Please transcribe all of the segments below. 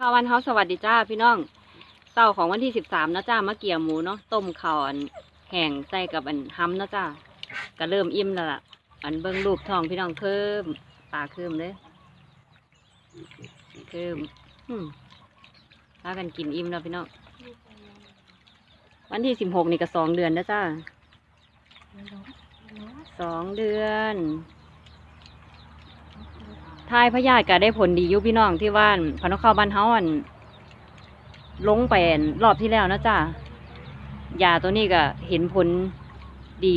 ข้าววันเฮาสวัสดีจ้าพี่น้องเช้าของวันที่สิบสามนะจ้ามะเกี่ยวหมูเนาะต้มข้าวอันแห้งใส่กับอันห้ำนะจ้าก็เริ่มอิ่มแล้วล่ะ อันเบิ่งรูปทองพี่น้องเพิ่มตาเพิ่มเลยเพิ่มอืมพากันกินอิ่มแล้วพี่น้องวันที่สิบหกนี่ก็สองเดือนนะจ้าสองเดือน ทายพยาธิก็ได้ผลดีอยู่พี่น้องที่ว่านพนกเข้าบ้านเฮาอันลงไปนรอบที่แล้วนะจ้ายาตัวนี้ก็เห็นผลดี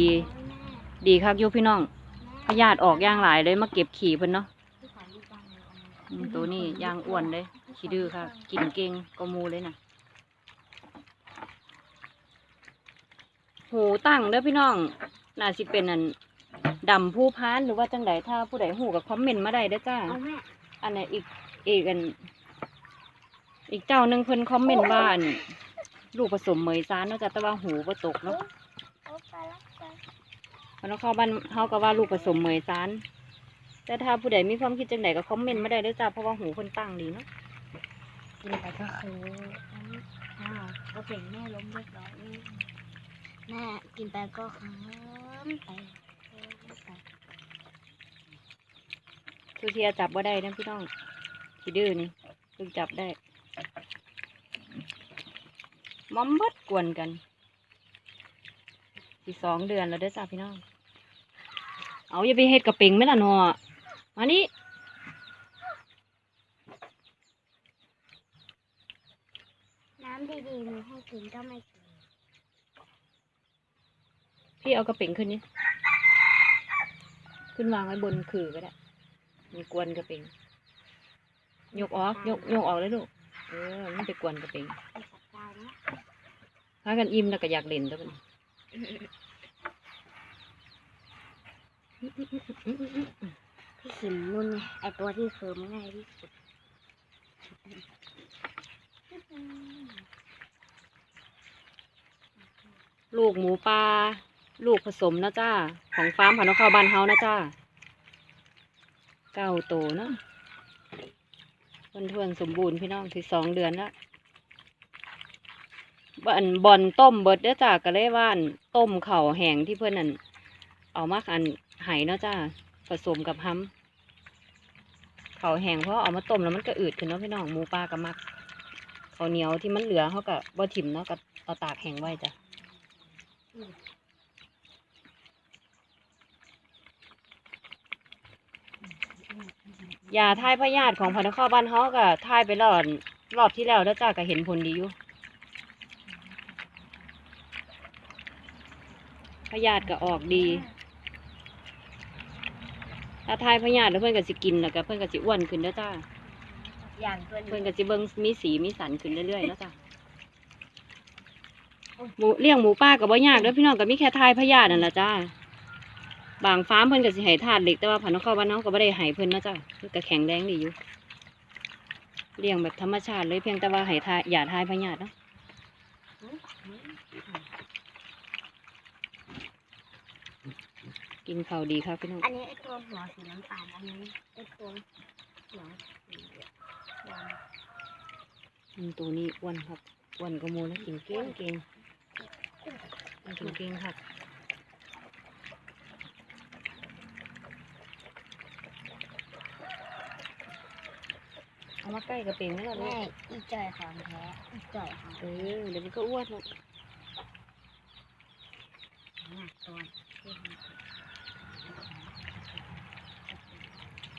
ดีครับยุพี่น้องพยาธิออกย่างหลายเลยมาเก็บขี่เพิ่นเนาะตัวนี้ย่างอ้วนเลยขี้ดื้อค่ะกินเก่งก็มูเลยนะหูตั้งเด้อพี่น้องน่าสิเป็นอัน ดำผู้พานหรือว่าจังไดถ้าผู้ใดหูกับคอมเมนต์มาได้เด้อจ้า เอาแม่อันนี้อีกอีกอัน อีกเจ้าหนึ่งเพิ่นคอมเมนต์ว่าอันลูกผสมเหมยซานเนาะจ้ะแต่ว่าหูบ่ตกเนาะเอาไปแล้วไปเพราะนเข้าบ้านเฮาก็ว่าลูกผสมเหมยซานแต่ถ้าผู้ใดมีความคิดจังไดก็คอมเมนต์มาได้เด้อจ้าเพราะว่าหูเพิ่นตั้งดีเนาะกินไปก็คืออ้าวก็เพ่งแม่ล้มเรียบร้อยแม่กินไปก็เคิมไปเคิมไป สุเทียจับบ่ได้นะพี่น้องขี้ดื้อนี่เพิ่งจับได้มอมเบัดกวนกันสิสองเดือนแล้วเด้อจ้าพี่น้อง เอาอย่าไปเฮ็ดกระเป๋งไหมล่ะเนาะมานี่น้ำดีๆมีให้กินก็ไม่กิน พี่เอากระเป๋งขึ้นนี่ ขึ้นวางไว้บนคือก็ได้ มีกวนกระเป๋งยกออกยกยกออกเลยลูกเออมันไปกวนกระเป๋งไปจัดการนะพากันอิ่มแล้วก็อยากเล่นตัวมันพี่ขิมนุ่นไงไอตัวที่เคิมง่ายที่สุดลูกหมูปลาลูกผสมนะจ้า ของฟาร์มผันนกเข้าบ้านเฮานะจ้า เก้าโตเนาะทวนทวนสมบูรณ์พี่น้องที่สองเดือนแล้วบ่อนบอนต้มเบิดเด้อจ้าก็เลยว่านต้มเข่าแห้งที่เพื่อนนั่นเอามาอันไหเนาะจ้าผสมกับห้ำเข่าแห้งเพราะเอามาต้มแล้วมันก็อืดขึ้นเนาะพี่น้องหมูปลาก็มักข้าวเหนียวที่มันเหลือเขาก็บ่ถิ่มเนาะก็เอาตากแห้งไว้จ้ะ ยาทายพยาธิของพันธุ์ข้าวบ้านเฮาก็ทายไปรอบรอบที่แล้วแล้วจ้าก็เห็นผลดีอยู่พยาธิก็ออกดี ถ้าทายพยาธิแล้วเพื่อนก็สิกินแล้วก็เพื่อนก็สิอ้วนขึ้นแล้วจ้าอย่างตัวเพื่อนนี้ก็สิเบิ่งมีสีมีสันขึ้นเรื่อยๆแล้วจ้าหมูเลี้ยงหมูป้าก็บ่ยากเด้อพี่น้องก็มีแค่ทายพยาธินั่นแหละจ้า บางฟาร์มเพิ่นก็สิให้ธาตุเหล็กแต่ว่าพันธุ์ข้าวบ้านเฮาก็บ่ได้ให้เพิ่นนะจ้าเพิ่นก็แข็งแรงดีอยู่เลี้ยงแบบธรรมชาติเลยเพียงแต่ว่าให้ทายอย่าทายพยาธิเนาะกินข้าวดีครับพี่น้องอันนี้ไอตัวหัวสีน้ำตาลอันนี้ไอตัวหัวสีดอืมตัวนี้อ้วนครับอ้วนก็มูแล้วกินเก่งเก่งกินเก่งครับเอา มาใกล้กระเป๋งไหมล่ะำลูแม่กอีจอยของแท้อีจอยของเออเดี๋ยวมันก็อ้วนหรอกหนักตัว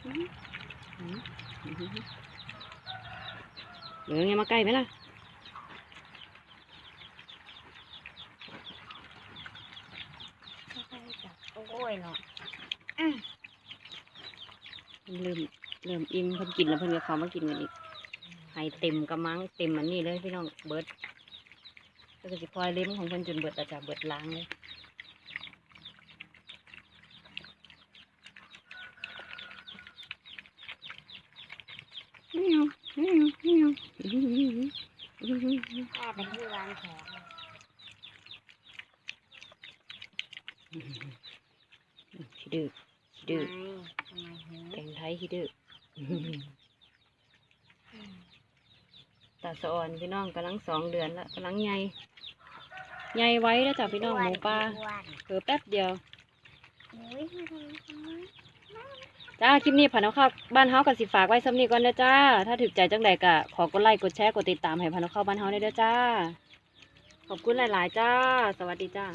อืมอืมเดี๋ยวไงมาใกล้ไหมล่ะค่อยๆจับโอ้ยเนาะเริ่ม เริ่มอิ่มเพิ่นกินแล้วเพิ่นก็เขามากินกันอีกให้เต็มกระมังเต็มอันนี้เลยพี่น้องเบิดแล้วก็สิพลอยเล็มของเพิ่นจนเบิดอาจจะเบิดล้างเลยไม่เอาไม่เอาไม่เอาแม่เป็นที่ร้านแขกขี้ดื้อขี้ดื้อทำไมหิวแกงไทยขี้ดื้ออืม ตาสะอ่อนพี่น้องกำลังสองเดือนละกำลังใหญ่ใหญ่ไว้แล้วจ้ะพี่น้องหมูปลาอ้วนเผือแป๊บเดียวอุ้ยมาทำทำไมจ้าคลิปนี้ผ่านเอาเข้าบ้านเฮากับสิฝากไว้สำนีก่อนเด้อจ้า ถ้าถึกใจจังใดก็ขอกดไลค์กดแชร์กดติดตามให้ผ่านเอาเข้าบ้านเฮาได้เด้อจ้า ขอบคุณหลาย ๆ จ้า สวัสดีจ้า